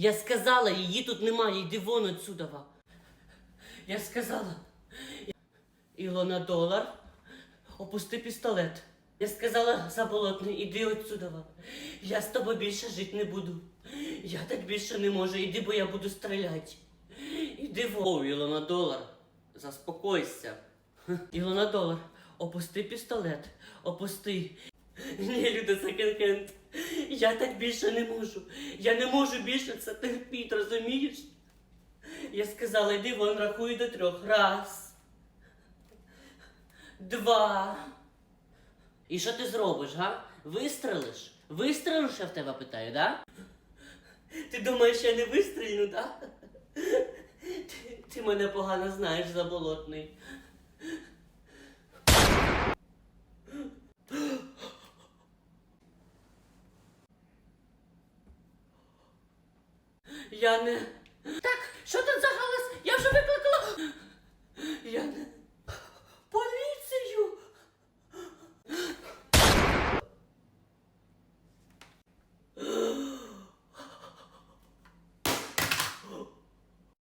Я сказала, її тут немає, йди вон отсюдова. Я сказала. Ілона долар, опусти пістолет. Я сказала заболотний, іди отсюдова. Я з тобою більше жити не буду. Я так більше не можу, іди, бо я буду стріляти. Іди вон. О, Ілона долар, заспокойся. Ілона долар, опусти пістолет, опусти. Ні, Люда, це конкент. Я так більше не можу. Я не можу більше це терпіти, розумієш? Я сказала, йди вон, рахую до трьох. Раз. Два. І що ти зробиш, га? Вистрелиш? Вистрелиш, я в тебе питаю, да? Ти думаєш, я не вистрілю, да? Ти, ти мене погано знаєш, заболотний. Я не. Так, що тут за галас? Я вже